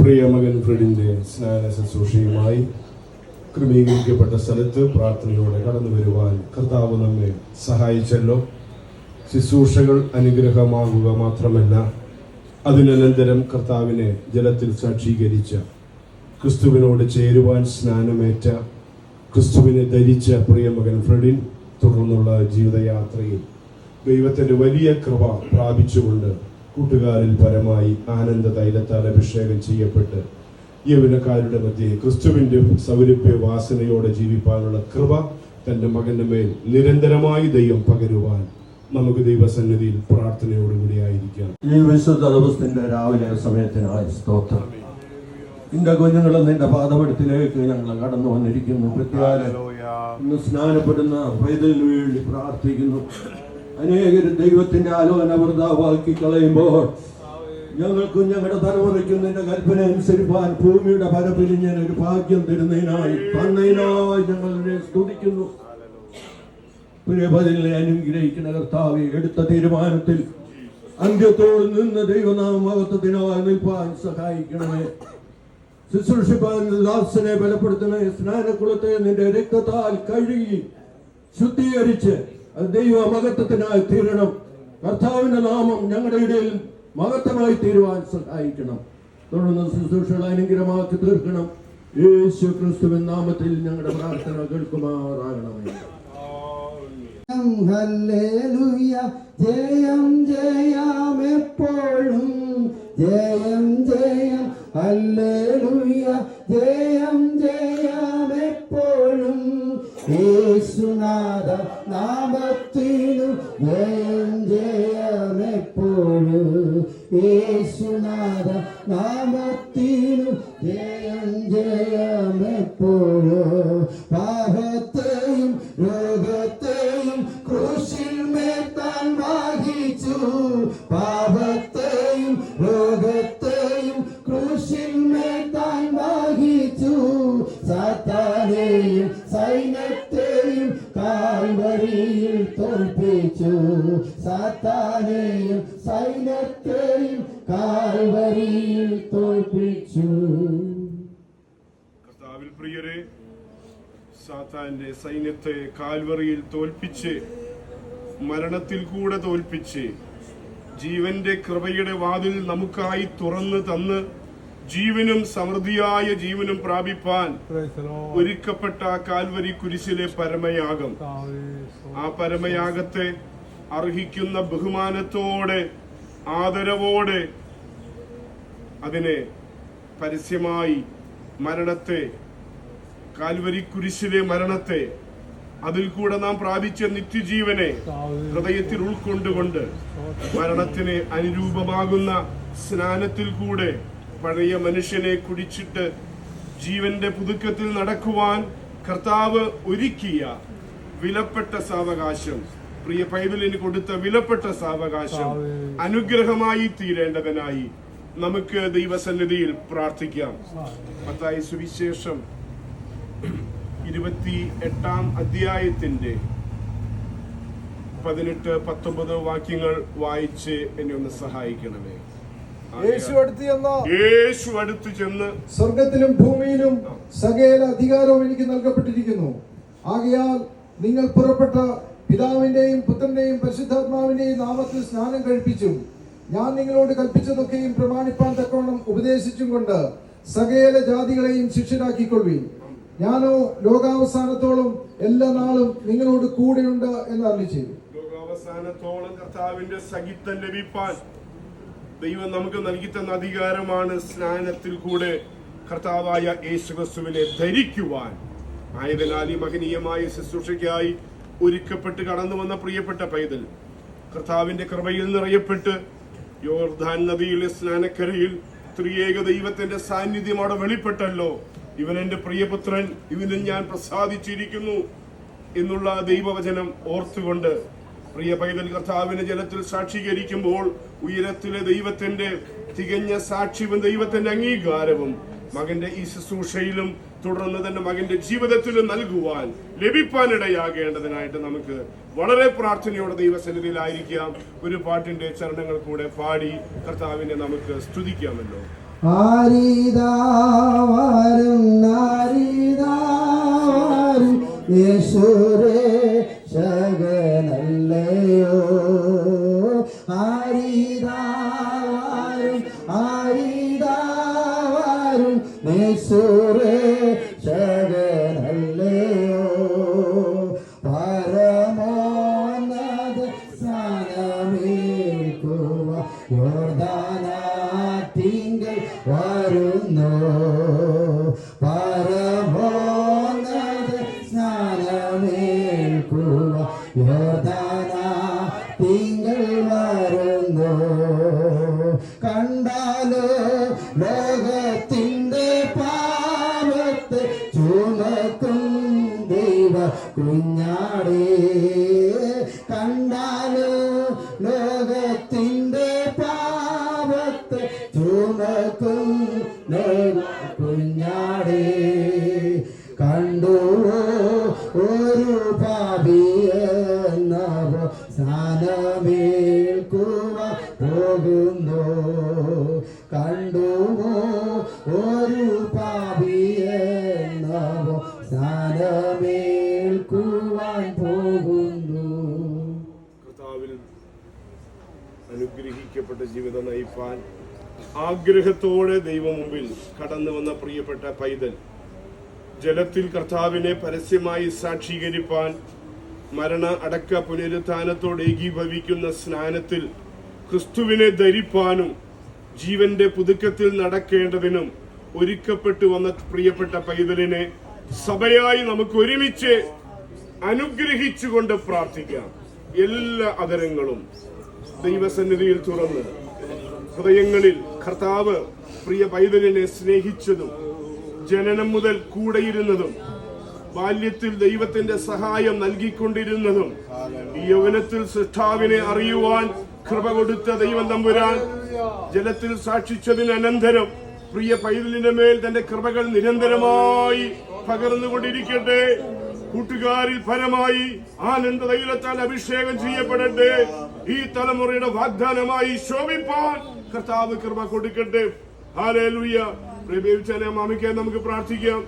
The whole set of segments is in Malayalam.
പ്രിയ ഫ്രെഡിന്റെ സ്നാന ശുശ്രൂഷയുമായി ക്രമീകരിക്കപ്പെട്ട സ്ഥലത്ത് പ്രാർത്ഥനയോടെ കടന്നു വരുവാൻ കർത്താവ് നമ്മെ സഹായിച്ചല്ലോ. ശുശ്രൂഷകൾ അനുഗ്രഹമാകുക മാത്രമല്ല അതിനനന്തരം കർത്താവിനെ ജലത്തിൽ സാക്ഷീകരിച്ച ക്രിസ്തുവിനോട് ചേരുവാൻ സ്നാനമേറ്റ ക്രിസ്തുവിനെ ധരിച്ച പ്രിയമകൻ ഫ്രെഡിൻ തുടർന്നുള്ള ജീവിതയാത്രയിൽ ദൈവത്തിന്റെ വലിയ കൃപ പ്രാപിച്ചുകൊണ്ട് കൂട്ടുകാരിൽ പരമായി ആനന്ദ തൈലത്താൽ അഭിഷേകം ചെയ്യപ്പെട്ട് യൗവനക്കാരുടെ മധ്യേ ക്രിസ്തുവിന്റെ സൗരഭ്യ വാസനയോടെ ജീവിപ്പാനുള്ള കൃപ തന്റെ മകന്റെ മേൽ നിരന്തരമായി ദൈവം പകരുവാൻ നമുക്ക് ദൈവസന്നിധിയിൽ പ്രാർത്ഥനയോടുകൂടി ആയിരിക്കാം. ഈ വിശുദ്ധ ദിവസത്തിന്റെ രാവിലെ സമയത്തിനായി സ്തോത്രം. നിന്റെ കുഞ്ഞുങ്ങൾ നിന്റെ പാദപടത്തിലേക്ക് ഞങ്ങൾ കടന്നു വന്നിരിക്കുന്നു. പ്രത്യേക ഇന്ന് സ്നാനപ്പെടുന്ന വേണ്ടി പ്രാർത്ഥിക്കുന്നു. അനേകർ ദൈവത്തിന്റെ ആലോചന വൃതാവാക്കി കളയുമ്പോൾ ഞങ്ങൾക്കും ഞങ്ങളുടെ തലമുറയ്ക്കും നിന്റെ കൽപ്പന അനുസരിപ്പാൻ ഭൂമിയുടെ പരപ്പിൽ ഞാൻ ഒരു ഭാഗ്യം തരുന്നതിനായി തന്നതിനായി ഞങ്ങൾ സ്തുതിക്കുന്നു. പ്രിയപതിനെ അനുഗ്രഹിക്കുന്ന കർത്താവെ എടുത്ത തീരുമാനത്തിൽ അന്ത്യത്തോട് നിന്ന് ദൈവനാമഹത്വത്തിനായി നിൽപ്പാൻ സഹായിക്കണമേ. ശുശ്രൂഷിപ്പാൻ ദാസനെ ബലപ്പെടുത്തണേ സ്നാനക്കുളത്തെ നിന്റെ രക്തത്താൽ കഴുകി ശുദ്ധീകരിച്ച് അത് ദൈവ മഹത്വത്തിനായി തീരണം. കർത്താവിന്റെ നാമം ഞങ്ങളുടെ ഇടയിൽ മഹത്വമായി തീരുവാൻ സഹായിക്കണം. തുടർന്ന് ശുശ്രൂഷകൾ അനുഗ്രഹമാക്കി തീർക്കണം. യേശു ക്രിസ്തുവിൻ നാമത്തിൽ ഞങ്ങളുടെ പ്രാർത്ഥന കേൾക്കുമാറാകണമേ. ജയം ജയം എപ്പോഴും. ജയം ജയം. ഹല്ലേലൂയ. ജയം ജയം എപ്പോഴും. യേശുനാഥ നാമത്തിനു ജയം ജയം എപ്പോഴും യേശുനാഥ നാമത്തിനു ജയം സാത്താനെയും സൈന്യത്തെയും കാൽവരിയിൽ തോൽപ്പിച്ചു. സാത്താനെയും സൈന്യത്തെയും കാൽവരിയിൽ തോൽപ്പിച്ചു. കർത്താവിൽ പ്രിയരെ സാത്താന്റെ സൈന്യത്തെ കാൽവറിയിൽ തോൽപ്പിച്ച് മരണത്തിൽ കൂടെ തോൽപ്പിച്ച് ജീവന്റെ കൃപയുടെ വാതിൽ നമുക്കായി തുറന്ന് തന്ന് ജീവനും സമൃദ്ധിയായ ജീവനും പ്രാപിപ്പാൻ ഒരുക്കപ്പെട്ട കാൽവരി കുരിശിലെ പരമയാഗം. ആ പരമയാഗത്തെ അർഹിക്കുന്ന ബഹുമാനത്തോടെ ആദരവോടെ അതിനെ പരസ്യമായി മരണത്തെ കാൽവരി കുരിശിലെ മരണത്തെ അതിൽ കൂടെ നാം പ്രാപിച്ച നിത്യജീവനെ ഹൃദയത്തിൽ ഉൾക്കൊണ്ടുകൊണ്ട് മരണത്തിന് അനുരൂപമാകുന്ന സ്നാനത്തിൽ കൂടെ പഴയ മനുഷ്യനെ കുടിച്ചിട്ട് ജീവന്റെ പുതുക്കത്തിൽ നടക്കുവാൻ കർത്താവ് ഒരുക്കിയ വിലപ്പെട്ട സാവകാശം പ്രിയ ബൈബിളിന് കൊടുത്ത വിലപ്പെട്ട സാവകാശം അനുഗ്രഹമായി തീരേണ്ടവനായി നമുക്ക് ദൈവസന്നിധിയിൽ പ്രാർത്ഥിക്കാം. മത്തായി സുവിശേഷം ഇരുപത്തി എട്ടാം അധ്യായത്തിന്റെ പതിനെട്ട് പത്തൊമ്പത് വാക്യങ്ങൾ വായിച്ച് എന്നെ ഒന്ന് സഹായിക്കണമേ. യേശു അടുത്ത് ചെന്ന? യേശു അടുത്ത് ചെന്ന് സ്വർഗത്തിലും ഭൂമിയിലും സകല അധികാരവും എനിക്ക് നൽകപ്പെട്ടിരിക്കുന്നു. ആകയാൽ നിങ്ങൾ പുറപ്പെട്ട പിതാവിന്റെയും പുത്രന്റെയും പരിശുദ്ധാത്മാവിന്റെയും നാമത്തിൽ സ്നാനം കഴിപ്പിച്ചും ഞാൻ നിങ്ങളോട് കൽപ്പിച്ചതൊക്കെയും പ്രമാണിപ്പാൻ തക്കവണ്ണം ഉപദേശിച്ചും കൊണ്ട് സകല ജാതികളെയും ശിഷ്യരാക്കിക്കൊള്ളുവീൻ. ഞാനോ ലോകാവസാനത്തോളം എല്ലാ നാളും നിങ്ങളോട് കൂടെയുണ്ട് എന്ന് അറിയിച്ചു ലോകാവസാനത്തോളം കർത്താവിന്റെ സഹിത്തം ലഭിപ്പാൻ ദൈവം നമുക്ക് നൽകി തന്ന അധികാരമാണ് സ്നാനത്തിൽ കൂടെ കർത്താവായ യേശുക്രിസ്തുവിനെ ധരിക്കുവാൻ. ആയതിനാൽ ഈ മഹനീയമായ ശുശ്രൂഷയ്ക്കായി ഒരുക്കപ്പെട്ട് കടന്നു വന്ന പ്രിയപ്പെട്ട പൈതൽ കർത്താവിന്റെ കൃപയിൽ നിറയപ്പെട്ട് യോർധാൻ നദിയിലെ സ്നാനക്കരയിൽ ത്രിയേക ദൈവത്തിന്റെ സാന്നിധ്യം അവിടെ വെളിപ്പെട്ടല്ലോ. ഇവൻ എന്റെ പ്രിയപുത്രൻ ഇവനും ഞാൻ പ്രസാദിച്ചിരിക്കുന്നു എന്നുള്ള ദൈവവചനം ഓർത്തുകൊണ്ട് പ്രിയ പൈതൽ കർത്താവിന്റെ ജലത്തിൽ സാക്ഷീകരിക്കുമ്പോൾ ഉയരത്തിലെ ദൈവത്തിന്റെ തികഞ്ഞ സാക്ഷ്യവും ദൈവത്തിന്റെ അംഗീകാരവും മകന്റെ ഈ ശുശ്രൂഷയിലും തുടർന്ന് തന്നെ മകന്റെ ജീവിതത്തിലും നൽകുവാൻ ലഭിപ്പാനിടയാകേണ്ടതിനായിട്ട് നമുക്ക് വളരെ പ്രാർത്ഥനയോടെ ദൈവസന്നിധിയിലായിരിക്കാം. ഒരു പാട്ടിന്റെ ചരണങ്ങൾ കൂടെ പാടി കർത്താവിനെ നമുക്ക് സ്തുതിക്കാമല്ലോ. ആരിതാരും ആരിതാരും യേശുരേ കുഞ്ഞാടേ കണ്ടാലോ ലോകത്തിന്റെ പാപത്തെ ചുമക്കും കുഞ്ഞാടേ കണ്ടുവോ ഒരു പാപിയെന്നവോ സ്നാനമേൽക്കുവ പോകുന്നു. കണ്ടുവോ അനുഗ്രഹിക്കപ്പെട്ട ജീവിതം നയിപ്പാൻ ആഗ്രഹത്തോടെ ദൈവം മുമ്പിൽ കടന്നു വന്ന പ്രിയപ്പെട്ട പൈതൽ. ജലത്തിൽ കർത്താവിനെ പരസ്യമായി സാക്ഷീകരിപ്പാൻ മരണ അടക്ക പുനരുത്ഥാനത്തോടെ ഏകീഭവിക്കുന്ന സ്നാനത്തിൽ ക്രിസ്തുവിനെ ധരിപ്പാനും ജീവന്റെ പുതുക്കത്തിൽ നടക്കേണ്ടതിനും ഒരുക്കപ്പെട്ടു വന്ന പ്രിയപ്പെട്ട പൈതലിനെ സഭയായി നമുക്ക് ഒരുമിച്ച് അനുഗ്രഹിച്ചുകൊണ്ട് പ്രാർത്ഥിക്കാം. എല്ലാ അകരങ്ങളും ദൈവസന്നിധിയിൽ തുറന്ന് ഹൃദയങ്ങളിൽ കർത്താവ് പ്രിയ പൈതലിനെ സ്നേഹിച്ചതും ജനനം മുതൽ കൂടെയിരുന്നതും ബാല്യത്തിൽ ദൈവത്തിന്റെ സഹായം നൽകിക്കൊണ്ടിരുന്നതും ഈ യൗവനത്തിൽ സൃഷ്ടാവിനെ അറിയുവാൻ കൃപ കൊടുത്ത ദൈവം തമ്പുരാൻ ജലത്തിൽ സാക്ഷിച്ചതിനനന്തരം പ്രിയ പൈതലിന്റെ മേൽ തന്റെ കൃപകൾ നിരന്തരമായി പകർന്നുകൊണ്ടിരിക്കട്ടെ. കൂട്ടുകാരിൽ ഫലമായി ആനന്ദ തൈലത്താൽ അഭിഷേകം ചെയ്യപ്പെടട്ടെ. ഈ തലമുറയുടെ വാഗ്ദാനമായി ശോഭിപ്പാൻ കർത്താവ് കൃപ കൊടുക്കട്ടെ. ഹാലേലുയ്യ പ്രിയ മാമിക്കാൻ നമുക്ക് പ്രാർത്ഥിക്കാം.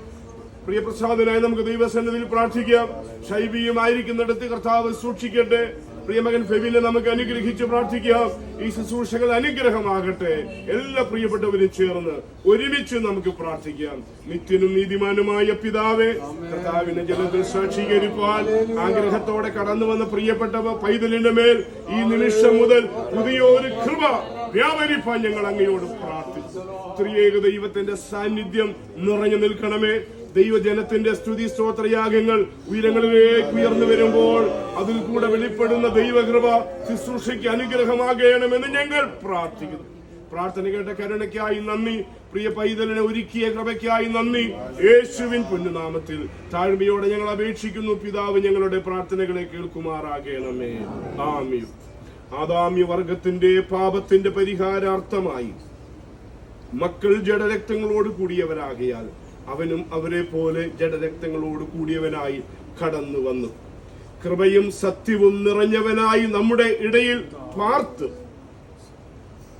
പ്രിയപ്രസാദനായി നമുക്ക് ദൈവസന്നിധിയിൽ പ്രാർത്ഥിക്കാം. ശൈബിയുമായിരിക്കുന്നിടത്ത് കർത്താവ് സൂക്ഷിക്കട്ടെ. പ്രിയമകൻ ഫെബിനെ നമുക്ക് അനുഗ്രഹിച്ച് പ്രാർത്ഥിക്കാം. ഈ ശുശ്രൂഷകൾ അനുഗ്രഹമാകട്ടെ. എല്ലാ പ്രിയപ്പെട്ടവരും ചേർന്ന് ഒരുമിച്ച് നമുക്ക് പ്രാർത്ഥിക്കാം. നിത്യനും നീതിമാനുമായ പിതാവേ കർത്താവിനെ ജലത്തിൽ സാക്ഷീകരിപ്പാൻ ആഗ്രഹത്തോടെ കടന്നു വന്ന പ്രിയപ്പെട്ടവ പൈതലിന്റെ മേൽ ഈ നിമിഷം മുതൽ പുതിയൊരു കൃപ വ്യാപരിപ്പാൻ ഞങ്ങൾ അങ്ങയോട് പ്രാർത്ഥിച്ചു ത്രിയേക ദൈവത്തിന്റെ സാന്നിധ്യം നിറഞ്ഞു നിൽക്കണമേ. ദൈവജനത്തിന്റെ സ്തുതി സ്തോത്രയാഗങ്ങൾ ഉയരങ്ങളിലേക്ക് ഉയർന്നു വരുമ്പോൾ അതിൽ കൂടെ വെളിപ്പെടുന്ന ദൈവകൃപ ശുശ്രൂഷയ്ക്ക് അനുഗ്രഹമാകണമെന്ന് ഞങ്ങൾ പ്രാർത്ഥിക്കുന്നു. പ്രാർത്ഥന കേട്ട കരുണയ്ക്കായി നന്ദി. പ്രിയ പൈതലിനെ ഒരുക്കിയ കൃപയ്ക്കായി നന്ദി. യേശുവിൻ പുണ്യനാമത്തിൽ താഴ്മയോടെ ഞങ്ങൾ അപേക്ഷിക്കുന്നു. പിതാവ് ഞങ്ങളുടെ പ്രാർത്ഥനകളെ കേൾക്കുമാറാകണമേ. ആമ്യം ആദാമ്യ വർഗത്തിന്റെ പാപത്തിന്റെ പരിഹാരാർത്ഥമായി മക്കൾ ജഡരക്തങ്ങളോട് കൂടിയവരാകയാൽ അവനും അവരെ പോലെ ജഡരക്തങ്ങളോട് കൂടിയവനായി കടന്നു വന്നു. കൃപയും സത്യവും നിറഞ്ഞവനായി നമ്മുടെ ഇടയിൽ പാർത്ത്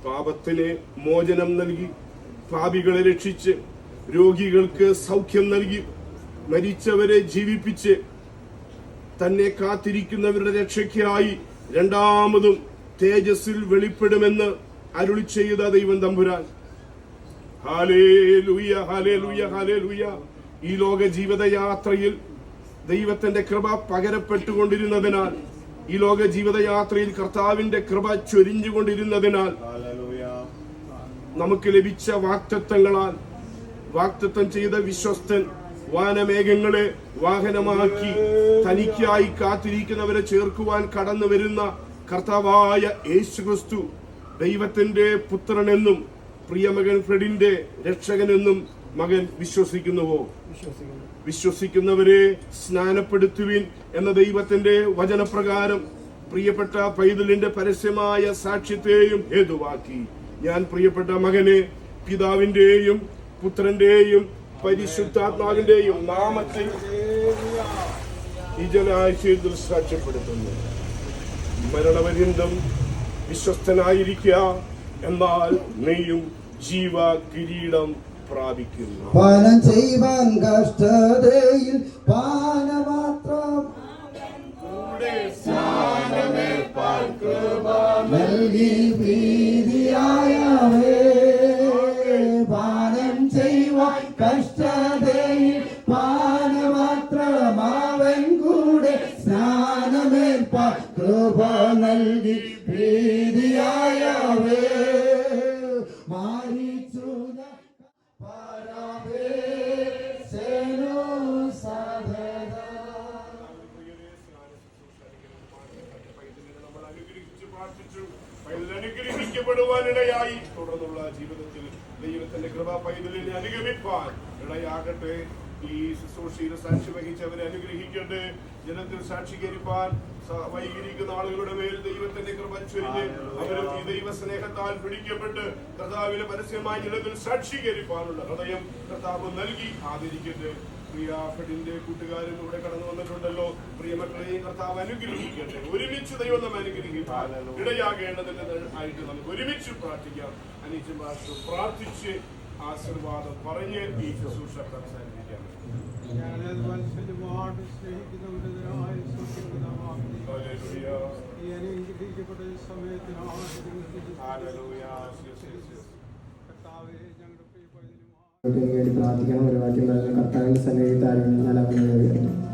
പാപത്തിന് മോചനം നൽകി പാപികളെ രക്ഷിച്ച് രോഗികൾക്ക് സൗഖ്യം നൽകി മരിച്ചവരെ ജീവിപ്പിച്ച് തന്നെ കാത്തിരിക്കുന്നവരുടെ രക്ഷയ്ക്കായി രണ്ടാമതും തേജസ്സിൽ വെളിപ്പെടുമെന്ന് അരുളി ചെയ്ത ദൈവം തമ്പുരാൻ. ഹാലേലൂയ ഹാലേലുയ ഹാലേലുയ ഈ ലോക ജീവിതയാത്രയിൽ ദൈവത്തിന്റെ കൃപ പകരപ്പെട്ടുകൊണ്ടിരുന്നതിനാൽ ഈ ലോക ജീവിതയാത്രയിൽ കർത്താവിന്റെ കൃപ ചൊരിഞ്ഞുകൊണ്ടിരുന്നതിനാൽ നമുക്ക് ലഭിച്ച വാക്തത്വങ്ങളാൽ വാക്തത്വം ചെയ്ത വിശ്വസ്തൻ വാനമേഘങ്ങളെ വാഹനമാക്കി തനിക്കായി കാത്തിരിക്കുന്നവരെ ചേർക്കുവാൻ കടന്നു വരുന്ന കർത്താവായ യേശുക്രിസ്തു ദൈവത്തിന്റെ പുത്രനെന്നും പ്രിയമകൻ ഫ്രെഡിന്റെ രക്ഷകനെന്നും മകൻ വിശ്വസിക്കുന്നുവോ? വിശ്വസിക്കുന്നവരെ സ്നാനപ്പെടുത്തുവിൻ എന്ന ദൈവത്തിന്റെ വചനപ്രകാരം പ്രിയപ്പെട്ട പൈതലിന്റെ പരസ്യമായ സാക്ഷ്യത്തെയും ഹേതുവാക്കി. ഞാൻ പ്രിയപ്പെട്ട മകനെ പിതാവിന്റെയും പുത്രന്റെയും പരിശുദ്ധാത്മാവിന്റെയും നാമത്തിൽ ഈ ജലാശയത്തിൽ സാക്ഷ്യപ്പെടുത്തുന്നു. മരണപര്യന്തം വിശ്വസ്തനായിരിക്കുക. എന്നാൽ നീയും ജീവ കിരീടം പ്രാപിക്കുന്നു പാനം ചെയ്യുവാൻ കഷ്ടതയിൽ പാനമാത്രം നൽകി. പ്രീതിയായവേ. സ്നാനമേൽപ്പ കൃപ നൽകി പ്രീതിയായവേ. പൈതൽ അനുഗ്രഹിക്കപ്പെടുവാനിടയായി തുടർന്നുള്ള ജീവിതത്തിൽ ദൈവത്തിന്റെ കൃപ പൈതലിനെ അനുഗമിപ്പാൻ ഇടയാകട്ടെ. ഈ ശുശ്രൂഷയിൽ സാക്ഷി വഹിച്ചവരെ അനുഗ്രഹിക്കട്ടെ. ജനത്തിൽ സാക്ഷീകരിപ്പാൻ വൈകിരിക്കുന്ന ആളുകളുടെ മേൽ ദൈവത്തിന്റെ കൃപ ചൊരിഞ്ഞ് അവരും ഈ ദൈവ സ്നേഹത്താൽ പിടിക്കപ്പെട്ട് കർത്താവിലെ പരസ്യമായി ജനത്തിൽ സാക്ഷീകരിപ്പാനുള്ള ഹൃദയം കർത്താവ് നൽകി. ആദരിക്കട്ടെ. പ്രിയാഫിന്റെ കൂട്ടുകാരും ഇവിടെ കടന്നു വന്നിട്ടുണ്ടല്ലോ. പ്രിയമക്കളെയും കർത്താവ് അനുഗ്രഹിക്കട്ടെ. ഒരുമിച്ച് ദൈവം നമ്മൾ അനുഗ്രഹിക്കാൻ ഇടയാകേണ്ടതിന് ആയിട്ട് നമുക്ക് ഒരുമിച്ച് പ്രാർത്ഥിക്കാം. അനീച്ച് ഭാഷ പ്രാർത്ഥിച്ച് ആശീർവാദം പറഞ്ഞ് ഈ ശുശ്രൂഷ സംസാരിക്കാം സ്നേഹിക്കുന്നവരുടേതായ സൂക്ഷിക്കുന്നതാകുന്നു. ഹല്ലേലൂയ. ഈ അനുഗ്രഹിക്കപ്പെട്ട ഞങ്ങളുടെ പ്രിയ വേണ്ടി പ്രാർത്ഥിക്കണം ഒരു വാക്യം പറഞ്ഞ കർത്താവിന്റെ സന്നിധി താരം